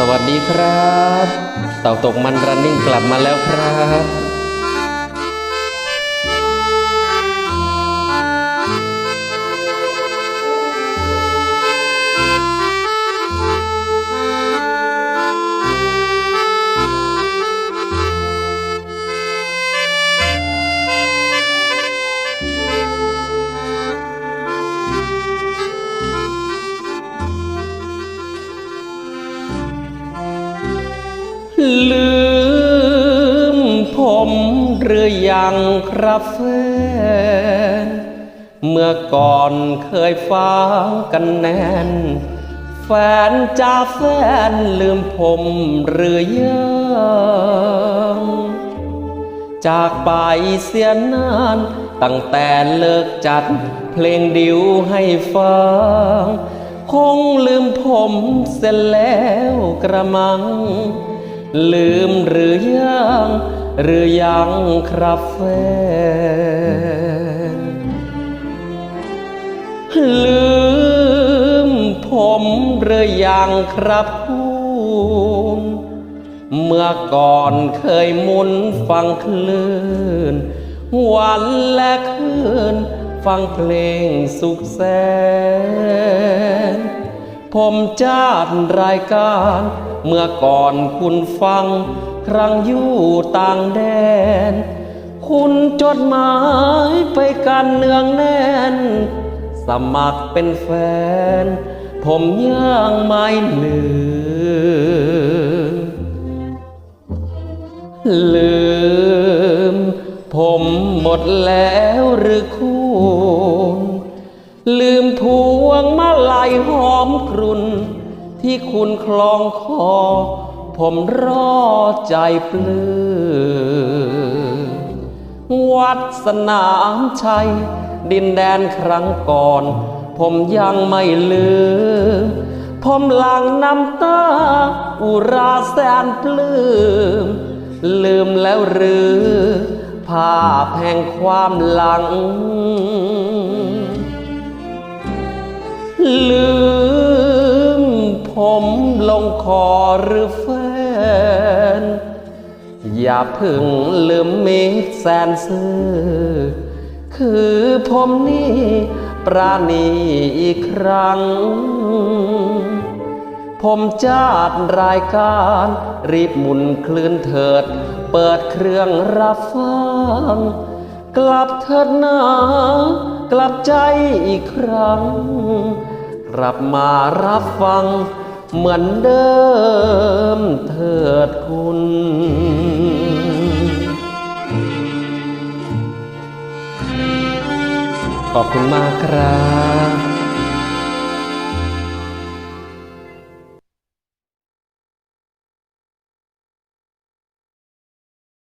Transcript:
สวัสดีครับ เต่าตกมันรันนิ่งกลับมาแล้วครับ ลืมผมหรือยังครับแฟน เมื่อก่อนเคยฟังกันแน่น แฟนจ้าแฟนลืมผมหรือยังจากไปเสียนาน ตั้งแต่เลิกจัดเพลงดิวให้ฟัง คงลืมผมเสียแล้วกระมัง ลืมหรือยัง หรือยังครับแฟน ลืมผมหรือยังครับคุณเมื่อก่อนเคยมุนฟังคลื่น วันและคืน ฟังเพลงสุขแสน ผมจัดรายการ เมื่อก่อนคุณฟัง ครั้งอยู่ต่างแดน คุณจดหมายไปกันเนืองแน่น สมัครเป็นแฟน ผมยังไม่ลืม ลืม ผมหมดแล้วหรือคุณ ลืมพวงมาลัยหอมกรุ่นที่คุณคลองคอ ผมรอใจปลื้มวัดสนามชัย ดินแดนครั้งก่อน ผมยังไม่ลืมผมหลังน้ำตา อุราแสนปลืม ลืมแล้วหรือ ภาพแห่งความหลัง ลืม ผมลงคอหรือแฟน อย่าเพึ่งลืมมิตรแสนซื่อคือผมนี่ปราณีอีกครั้ง ผมจัดรายการ รีบหมุนคลื่นเถิด เปิดเครื่องรับฟัง กลับเถิดหนากลับใจอีกครั้ง กลับมารับฟังเหมือนเดิมเถิดคุณ ขอบคุณมากครับ